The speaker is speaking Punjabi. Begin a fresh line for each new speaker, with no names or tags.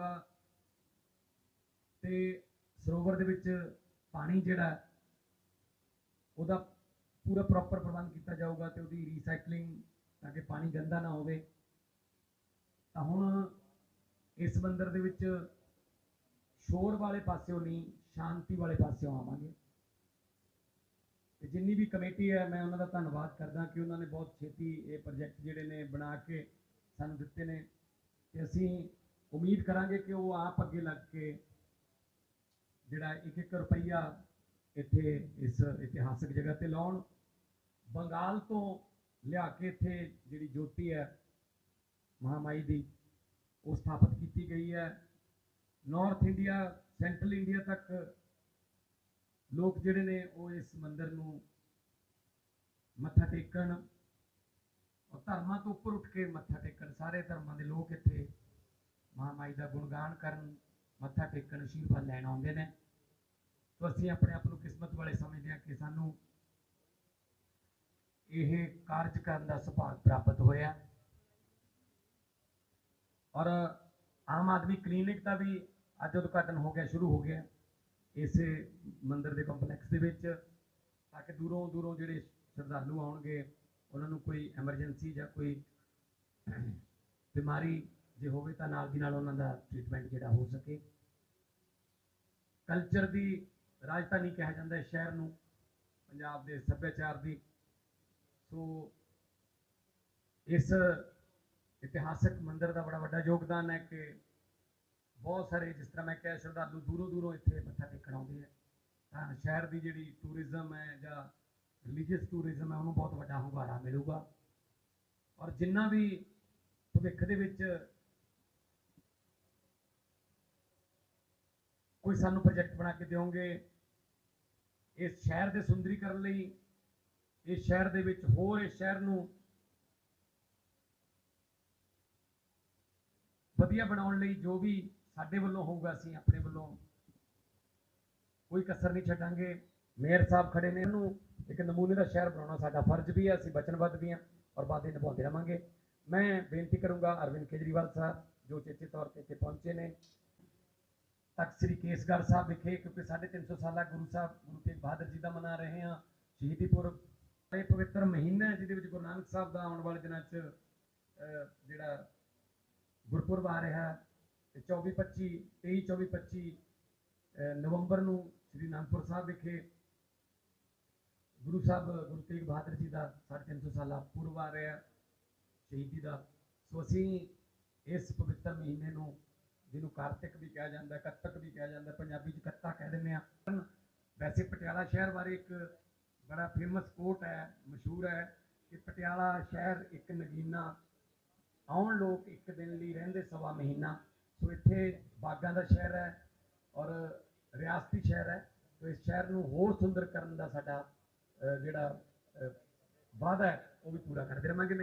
ਜਾਊਗਾ ਤੇ ਸਰੋਵਰ ਦੇ ਵਿੱਚ ਪਾਣੀ ਜਿਹੜਾ ਉਹਦਾ ਪੂਰਾ ਪ੍ਰੋਪਰ ਪ੍ਰਬੰਧ ਕੀਤਾ ਜਾਊਗਾ ਤੇ ਉਹਦੀ ਰੀਸਾਈਕਲਿੰਗ ਤਾਂ ਕਿ ਪਾਣੀ ਗੰਦਾ ਨਾ ਹੋਵੇ। ਤਾਂ ਹੁਣ ਇਸ ਮੰਦਰ ਦੇ ਵਿੱਚ ਸ਼ੋਰ ਵਾਲੇ ਪਾਸਿਓਂ ਨਹੀਂ, ਸ਼ਾਂਤੀ ਵਾਲੇ ਪਾਸਿਓਂ ਆਵਾਂਗੇ। ਤੇ ਜਿੰਨੀ ਵੀ ਕਮੇਟੀ ਹੈ, ਮੈਂ ਉਹਨਾਂ ਦਾ ਧੰਨਵਾਦ ਕਰਦਾ ਕਿ ਉਹਨਾਂ ਨੇ ਬਹੁਤ ਛੇਤੀ ਇਹ ਪ੍ਰੋਜੈਕਟ ਜਿਹੜੇ ਨੇ ਬਣਾ ਕੇ ਸਾਨੂੰ ਦਿੱਤੇ ਨੇ। ਤੇ ਅਸੀਂ ਉਮੀਦ ਕਰਾਂਗੇ ਕਿ ਉਹ ਆਪ ਅੱਗੇ ਲੱਗ ਕੇ ਜਿਹੜਾ ਇੱਕ ਇੱਕ ਰੁਪਈਆ ਇੱਥੇ ਇਸ ਇਤਿਹਾਸਕ ਜਗ੍ਹਾ ਤੇ ਲਾਉਣ। ਬੰਗਾਲ ਤੋਂ ਲਿਆ ਕੇ ਇੱਥੇ ਜਿਹੜੀ ਜੋਤੀ ਹੈ, ਮਹਾਮਾਈ ਦੀ, ਉਹ ਸਥਾਪਿਤ ਕੀਤੀ ਗਈ ਹੈ। ਨਾਰਥ ਇੰਡੀਆ ਸੈਂਟਰਲ ਇੰਡੀਆ ਤੱਕ ਲੋਕ ਜਿਹੜੇ ਨੇ, ਉਹ ਇਸ ਮੰਦਿਰ ਨੂੰ ਮੱਥਾ ਟੇਕਣ ਔਰ ਧਰਮਾਂ ਤੋਂ ਉੱਪਰ ਉੱਠ ਕੇ ਮੱਥਾ ਟੇਕਣ। ਸਾਰੇ ਧਰਮਾਂ ਦੇ ਲੋਕ ਇੱਥੇ ਮਹਾਮਾਈ ਦਾ ਗੁਣਗਾਨ ਕਰਨ, ਮੱਥਾ ਟੇਕਣ ਆਸ਼ੀਰਵਾਦ ਲੈਣ ਆਉਂਦੇ ਨੇ। ਤਾਂ ਅਸੀਂ ਆਪਣੇ ਆਪ ਨੂੰ ਕਿਸਮਤ ਵਾਲੇ ਸਮਝਦੇ ਹਾਂ ਕਿ ਸਾਨੂੰ ਇਹ ਕਾਰਜ ਕਰਨ ਦਾ ਸੁਭਾਗ ਪ੍ਰਾਪਤ ਹੋਇਆ। ਔਰ ਆਮ ਆਦਮੀ ਕਲੀਨਿਕ ਦਾ ਵੀ ਅੱਜ ਉਦਘਾਟਨ ਹੋ ਗਿਆ, ਸ਼ੁਰੂ ਹੋ ਗਿਆ ਇਸੇ ਮੰਦਿਰ ਦੇ ਕੰਪਲੈਕਸ ਦੇ ਵਿੱਚ, ਤਾਂ ਕਿ ਦੂਰੋਂ ਦੂਰੋਂ ਜਿਹੜੇ ਸ਼ਰਧਾਲੂ ਆਉਣਗੇ, ਉਹਨਾਂ ਨੂੰ ਕੋਈ ਐਮਰਜੈਂਸੀ ਜਾਂ ਕੋਈ ਬਿਮਾਰੀ ਜੇ ਹੋਵੇ ਤਾਂ ਨਾਲ ਦੀ ਨਾਲ ਉਹਨਾਂ ਦਾ ਟ੍ਰੀਟਮੈਂਟ ਜਿਹੜਾ ਹੋ ਸਕੇ। ਕਲਚਰ ਦੀ ਰਾਜਧਾਨੀ ਕਿਹਾ ਜਾਂਦਾ ਹੈ ਸ਼ਹਿਰ ਨੂੰ, ਪੰਜਾਬ ਦੇ ਸੱਭਿਆਚਾਰ ਦੀ। ਸੋ ਇਸ ਇਤਿਹਾਸਕ ਮੰਦਿਰ ਦਾ ਬੜਾ ਵੱਡਾ ਯੋਗਦਾਨ ਹੈ ਕਿ ਬਹੁਤ ਸਾਰੇ, ਜਿਸ ਤਰ੍ਹਾਂ ਮੈਂ ਕਿਹਾ, ਸ਼ਰਧਾਲੂ ਦੂਰੋਂ ਦੂਰੋਂ ਇੱਥੇ ਮੱਥਾ ਟੇਕਣ ਆਉਂਦੇ ਆ ਤਾਂ ਸ਼ਹਿਰ ਦੀ ਜਿਹੜੀ ਟੂਰਿਜ਼ਮ ਹੈ ਜਾਂ ਰਿਲੀਜੀਅਸ ਟੂਰਿਜ਼ਮ ਹੈ, ਉਹਨੂੰ ਬਹੁਤ ਵੱਡਾ ਹੁੰਗਾਰਾ ਮਿਲੂਗਾ। ਔਰ ਜਿੰਨਾ ਵੀ ਭਵਿੱਖ ਦੇ ਵਿੱਚ ਕੋਈ ਸਾਨੂੰ ਪ੍ਰੋਜੈਕਟ ਬਣਾ ਕੇ ਦਿਓਗੇ? ਇਸ ਸ਼ਹਿਰ ਦੇ ਸੁੰਦਰੀਕਰਨ ਲਈ, ਇਸ ਸ਼ਹਿਰ ਦੇ ਵਿੱਚ ਹੋਰ ਇਸ ਸ਼ਹਿਰ ਨੂੰ ਵਧੀਆ ਬਣਾਉਣ ਲਈ ਜੋ ਵੀ ਸਾਡੇ ਵੱਲੋਂ ਹੋਊਗਾ, ਅਸੀਂ ਆਪਣੇ ਵੱਲੋਂ ਕੋਈ ਕਸਰ ਨਹੀਂ ਛੱਡਾਂਗੇ। ਮੇਅਰ ਸਾਹਿਬ ਖੜੇ ਨੇ, ਇਹਨੂੰ ਇੱਕ ਨਮੂਨੇ ਦਾ ਸ਼ਹਿਰ ਬਣਾਉਣਾ ਸਾਡਾ ਫਰਜ਼ ਵੀ ਹੈ ਅਸੀਂ ਵਚਨਬੱਧ ਵੀ ਹਾਂ ਔਰ ਵਾਅਦੇ ਨਿਭਾਉਂਦੇ ਰਵਾਂਗੇ ਮੈਂ ਬੇਨਤੀ ਕਰੂੰਗਾ ਅਰਵਿੰਦ ਕੇਜਰੀਵਾਲ ਸਾਹਿਬ, ਜੋ ਚੇਚੇ ਤੌਰ ਤੇ ਇੱਥੇ ਪਹੁੰਚੇ ਨੇ ਤਖਤ ਸ੍ਰੀ ਕੇਸਗੜ੍ਹ ਸਾਹਿਬ ਵਿਖੇ ਕਿਉਂਕਿ 350 ਸਾਲਾ ਗੁਰੂ ਸਾਹਿਬ, ਗੁਰੂ ਤੇਗ ਬਹਾਦਰ ਜੀ ਦਾ ਮਨਾ ਰਹੇ ਹਾਂ। ਸ਼ਹੀਦੀ ਪੁਰਬ ਇਹ ਪਵਿੱਤਰ ਮਹੀਨਾ ਹੈ ਜਿਹਦੇ ਵਿੱਚ ਗੁਰੂ ਨਾਨਕ ਸਾਹਿਬ ਦਾ ਆਉਣ ਵਾਲੇ ਦਿਨਾਂ 'ਚ ਜਿਹੜਾ ਗੁਰਪੁਰਬ ਆ ਰਿਹਾ ਹੈ ਤੇ 24 25 23 24 25 ਨਵੰਬਰ ਨੂੰ ਸ੍ਰੀ ਅਨੰਦਪੁਰ ਸਾਹਿਬ ਵਿਖੇ ਗੁਰੂ ਸਾਹਿਬ, ਗੁਰੂ ਤੇਗ ਬਹਾਦਰ ਜੀ ਦਾ 350 ਸਾਲਾ ਪੁਰਬ ਆ ਰਿਹਾ, ਸ਼ਹੀਦੀ ਦਾ। ਸੋ ਅਸੀਂ ਇਸ ਪਵਿੱਤਰ ਮਹੀਨੇ ਨੂੰ ਜਿਹਨੂੰ ਕਾਰਤਿਕ ਵੀ ਕਿਹਾ ਜਾਂਦਾ, ਕੱਤਕ ਵੀ ਕਿਹਾ ਜਾਂਦਾ, ਪੰਜਾਬੀ 'ਚ ਕੱਤਾ ਕਹਿ ਦਿੰਦੇ ਆ ਵੈਸੇ ਪਟਿਆਲਾ ਸ਼ਹਿਰ ਬਾਰੇ ਇੱਕ ਬੜਾ ਫੇਮਸ ਕੋਟ ਹੈ, ਮਸ਼ਹੂਰ ਹੈ ਕਿ ਪਟਿਆਲਾ ਸ਼ਹਿਰ ਇੱਕ ਨਗੀਨਾ, ਆਉਣ ਲੋਕ ਇੱਕ ਦਿਨ ਲਈ ਰਹਿੰਦੇ ਸਵਾ ਮਹੀਨਾ। ਸੋ ਇੱਥੇ ਬਾਗਾਂ ਦਾ ਸ਼ਹਿਰ ਹੈ ਔਰ ਰਿਆਸਤੀ ਸ਼ਹਿਰ ਹੈ। ਸੋ ਇਸ ਸ਼ਹਿਰ ਨੂੰ ਹੋਰ ਸੁੰਦਰ ਕਰਨ ਦਾ ਸਾਡਾ ਜਿਹੜਾ ਵਾਅਦਾ ਹੈ, ਉਹ ਵੀ ਪੂਰਾ ਕਰਦੇ ਰਵਾਂਗੇ।